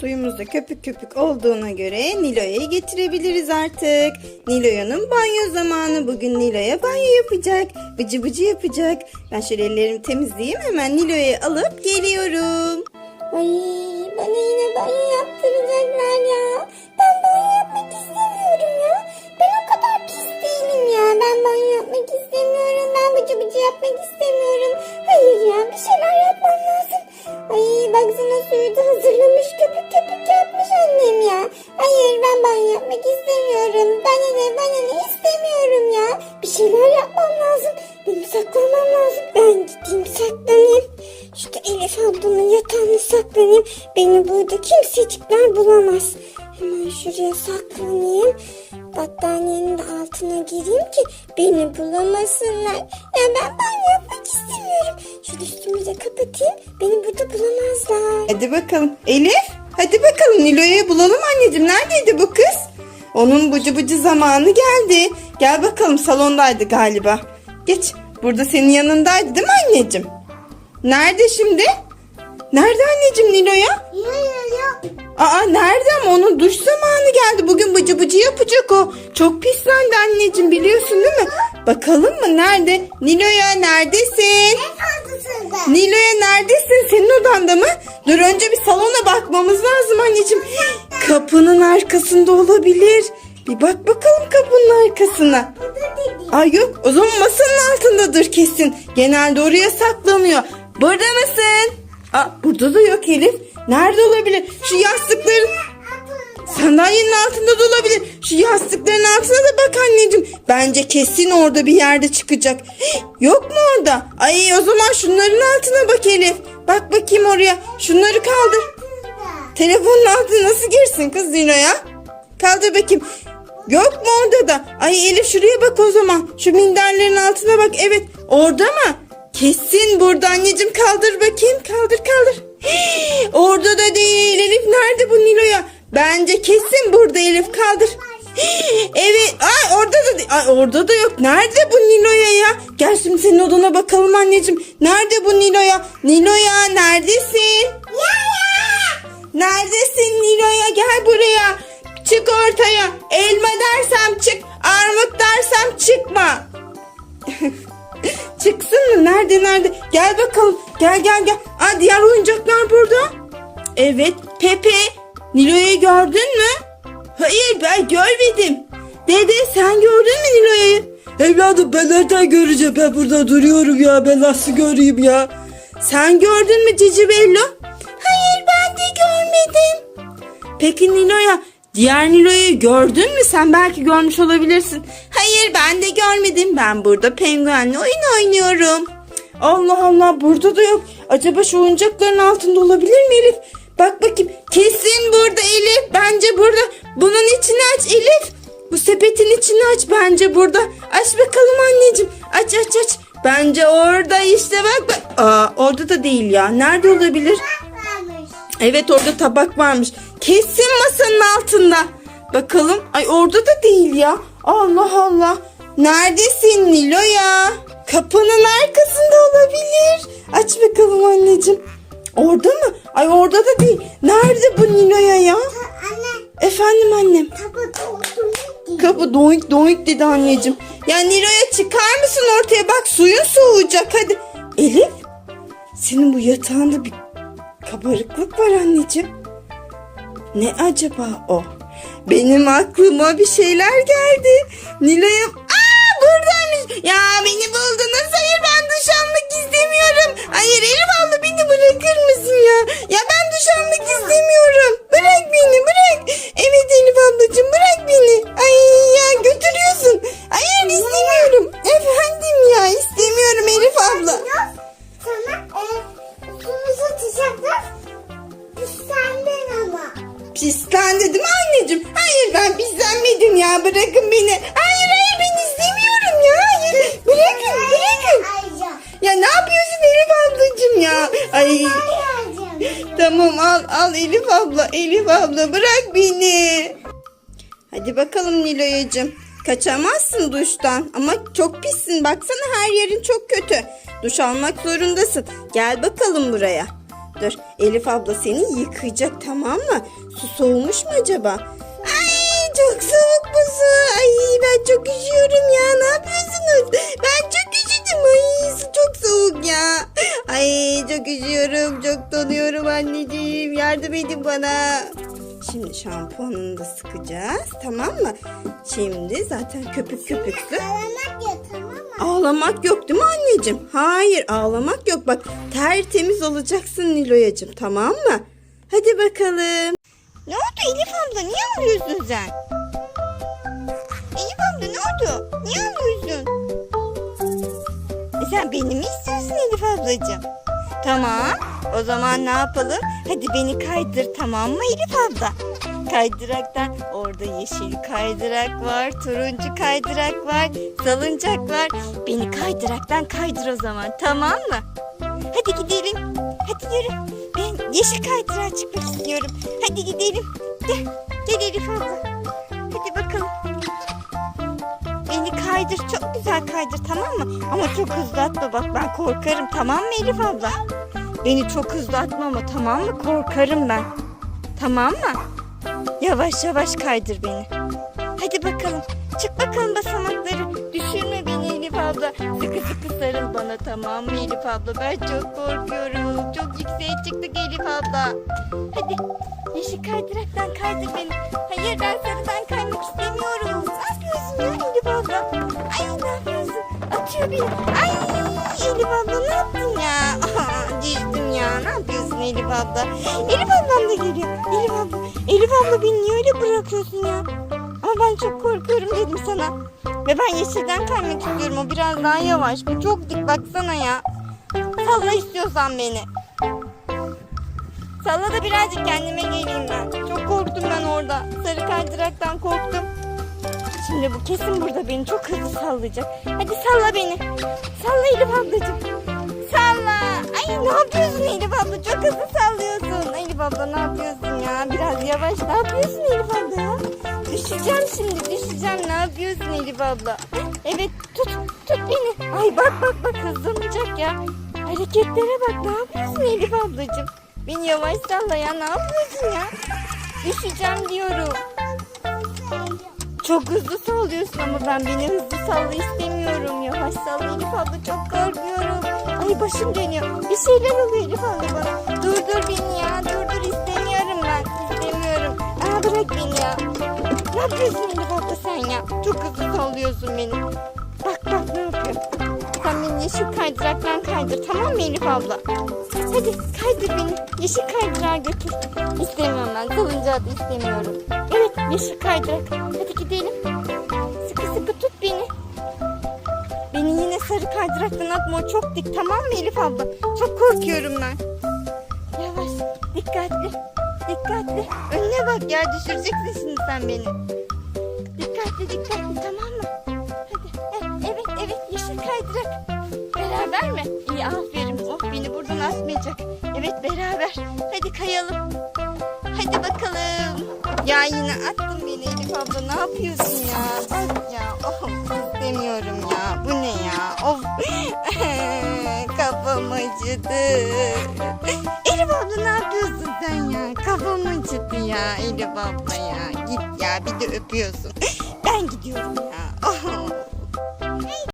Suyumuz da köpük köpük olduğuna göre Nilo'ya getirebiliriz artık. Nilo'yanın banyo zamanı. Bugün Nilo'ya banyo yapacak. Bıcı bıcı yapacak. Ben şöyle ellerimi temizleyeyim. Hemen Nilo'ya alıp geliyorum. Ay bana yine banyo yaptıracaklar kimsecikler bulamaz. Hemen şuraya saklanayım. Battaniyenin de altına gireyim ki beni bulamasınlar. Ya ben banyo yapmak istemiyorum. Şu üstümü de kapatayım. Beni burada bulamazlar. Hadi bakalım. Elif hadi bakalım Nilo'yu bulalım anneciğim. Neredeydi bu kız? Onun bıcı bıcı zamanı geldi. Gel bakalım salondaydı galiba. Geç. Burada senin yanındaydı değil mi anneciğim? Nerede şimdi? Nerede anneciğim Nilo'ya? Aa nerede ama onun duş zamanı geldi. Bugün bıcı bıcı yapacak o. Çok pislendi anneciğim biliyorsun değil mi? Bakalım mı nerede? Nilo'ya neredesin? Nilo'ya neredesin? Senin odanda mı? Dur önce bir salona bakmamız lazım anneciğim. Kapının arkasında olabilir. Bir bak bakalım kapının arkasına. Ay yok o zaman masanın altındadır kesin. Genelde oraya saklanıyor. Burada mısın? Aa, burada da yok Elif. Nerede olabilir? Şu yastıkların sandalyenin altında da olabilir. Şu yastıkların altına da bak anneciğim. Bence kesin orada bir yerde çıkacak. Yok mu orada? Ay o zaman şunların altına bak Elif. Bak bakayım oraya. Şunları kaldır. Telefonun altına nasıl girsin kız Zino'ya? Kaldır bakayım. Yok mu orada da? Ay Elif şuraya bak o zaman. Şu minderlerin altına bak. Evet orada mı? Kesin burada anneciğim kaldır bakayım. Kaldır kaldır. Hii, orada da değil Elif. Nerede bu Nilo'ya? Bence kesin burada Elif kaldır. Hii, Evet. Ay orada da. Ay, orada da yok. Nerede bu Nilo'ya ya? Gel şimdi senin odana bakalım anneciğim. Nerede bu Nilo'ya? Nilo'ya neredesin? Neredesin Nilo'ya? Gel buraya. Çık ortaya. Elma dersem çık. Armut dersem çıkma. Çıksın mı? Nerede nerede? Gel bakalım. Gel gel gel. Aa, diğer oyuncaklar burada. Evet. Pepe. Nilo'yu gördün mü? Hayır ben görmedim. Dede sen gördün mü Nilo'yu? Evladım ben nereden göreceğim? Ben burada duruyorum ya. Ben nasıl göreyim ya? Sen gördün mü Cici Bello? Hayır ben de görmedim. Peki Nilo'ya diğer Nilo'yu gördün mü? Sen belki görmüş olabilirsin. Hayır ben de görmedim. Ben burada penguenle oyun oynuyorum. Allah Allah burada da yok. Acaba şu oyuncakların altında olabilir mi Elif? Bak bakayım. Kesin burada Elif. Bence burada. Bunun içini aç Elif. Bu sepetin içini aç bence burada. Aç bakalım anneciğim. Aç aç aç. Bence orada işte bak bak. Aa orada da değil ya. Nerede olabilir? Evet orada tabak varmış. Kesin masanın altında. Bakalım. Ay orada da değil ya. Allah Allah. Neredesin Nilo ya? Kapının arkasında olabilir. Aç bakalım anneciğim. Orada mı? Ay orada da değil. Nerede bu Nilo'ya ya? Efendim annem. Kapı doink doink dedi anneciğim. Ya Nilo'ya çıkar mısın ortaya bak suyun soğuyacak hadi. Elif senin bu yatağında bir kabarıklık var anneciğim. Ne acaba o? Benim aklıma bir şeyler geldi. Nilay'ım aa buradaymış. Ya beni buldunuz. Hayır ben duş almak istemiyorum. Hayır Elif abla beni bırakır mısın ya? Ya ben duş almak istemiyorum. Bırak beni bırak. Evet Elif ablacığım bırak beni. Ay ya götürüyorsun. Hayır istemiyorum. Efendim ya istemiyorum Elif abla. Sana e, atacaklar. Biz senden ama. Pislendi değil mi anneciğim? Hayır ben pislenmedim ya bırakın beni. Hayır hayır ben istemiyorum ya. Hayır bırakın bırakın. Ya ne yapıyorsun Elif ablacığım ya? Ay tamam al al Elif abla Elif abla bırak beni. Hadi bakalım Niloyacığım. Kaçamazsın duştan ama çok pissin baksana her yerin çok kötü. Duş almak zorundasın. Gel bakalım buraya. Dur Elif abla seni yıkayacak tamam mı? Su soğumuş mu acaba? Ay çok soğuk bu su. Ay ben çok üşüyorum ya. Ne yapıyorsunuz? Ben çok üşüdüm. Ay su çok soğuk ya. Ay çok üşüyorum. Çok donuyorum anneciğim. Yardım edin bana. Şimdi şampuanını da sıkacağız. Tamam mı? Şimdi zaten köpük köpük su. Ağlamak yok tamam mı? Ağlamak yok değil mi anneciğim? Hayır ağlamak yok. Bak tertemiz olacaksın Nilo'yacığım tamam mı? Hadi bakalım. Ne oldu Elif abla? Niye ağlıyorsun sen? Elif abla ne oldu? Niye ağlıyorsun? E sen beni mi istiyorsun Elif ablacığım? Tamam. O zaman ne yapalım? Hadi beni kaydır tamam mı Elif abla? Kaydıraktan orada yeşil kaydırak var, turuncu kaydırak var, salıncak var. Beni kaydıraktan kaydır o zaman tamam mı? Hadi gidelim. Hadi yürü. Ben yeşil kaydırağa çıkmak istiyorum. Hadi gidelim. Gel. Gel Elif abla. Hadi bakalım. Beni kaydır. Çok güzel kaydır tamam mı? Ama çok hızlı atma bak ben korkarım tamam mı Elif abla? Beni çok hızlı atma ama tamam mı? Korkarım ben. Tamam mı? Yavaş yavaş kaydır beni. Hadi bakalım. Çık bakalım basamakları. Düşürme beni Elif abla. Sıkı sıkı sarıl bana tamam mı Elif abla? Ben çok korkuyorum. Çok yükseğe çıktık Elif abla. Hadi yeşil kaydıraktan kaydır beni. Hayır ben sarıdan kaymak istemiyorum. Ne yapıyorsun ya Elif abla? Ay ne yapıyorsun? Atıyor beni. Ay Elif abla Elif abla? Elif ablam da geliyor. Elif abla. Elif abla beni niye öyle bırakıyorsun ya? Ama ben çok korkuyorum dedim sana. Ve ben yeşilden kaymak istiyorum. O biraz daha yavaş. Bu çok dik baksana ya. Salla istiyorsan beni. Salla da birazcık kendime geleyim ben. Çok korktum ben orada. Sarı kaydıraktan korktum. Şimdi bu kesin burada beni çok hızlı sallayacak. Hadi salla beni. Salla Elif ablacığım. Ay ne yapıyorsun Elif abla? Çok hızlı sallıyorsun. Elif abla ne yapıyorsun ya? Biraz yavaş. Ne yapıyorsun Elif abla ya? Düşeceğim şimdi düşeceğim. Ne yapıyorsun Elif abla? Evet tut tut beni. Ay bak bak bak hızlanacak ya. Hareketlere bak. Ne yapıyorsun Elif ablacığım? Beni yavaş salla ya. Ne yapıyorsun ya? Düşeceğim diyorum. Çok hızlı sallıyorsun ama ben beni hızlı salla istemiyorum. Yavaş salla Elif abla çok korkuyorum. Ay başım dönüyor. Bir şeyler oluyor Elif abla bana. Durdur beni ya. Durdur istemiyorum ben. İstemiyorum. Aa bırak beni ya. Ne yapıyorsun Elif abla sen ya? Çok hızlı sallıyorsun beni. Bak bak ne yapıyor. Sen beni yeşil kaydıraktan kaydır tamam mı Elif abla? Hadi kaydır beni. Yeşil kaydırağa götür. İstemiyorum ben. Salıncağı da istemiyorum. Evet yeşil kaydırak. Hadi gidelim. Kaydıraktan atma. Çok dik tamam mı Elif abla? Çok korkuyorum ben. Yavaş. Dikkatli. Dikkatli. Önüne bak ya düşüreceksin şimdi sen beni. Dikkatli dikkatli tamam mı? Hadi. Evet evet yeşil kaydırak. Beraber mi? İyi aferin. Oh beni buradan atmayacak. Evet beraber. Hadi kayalım. Hadi bakalım. Ya yine attın beni Elif abla. Ne yapıyorsun ya? Ya. Of istemiyorum ya. Bu ne ya? Of. Kafam acıdı. Elif abla ne yapıyorsun sen ya? Kafam acıdı ya Elif abla ya. Git ya bir de öpüyorsun. Ben gidiyorum ya.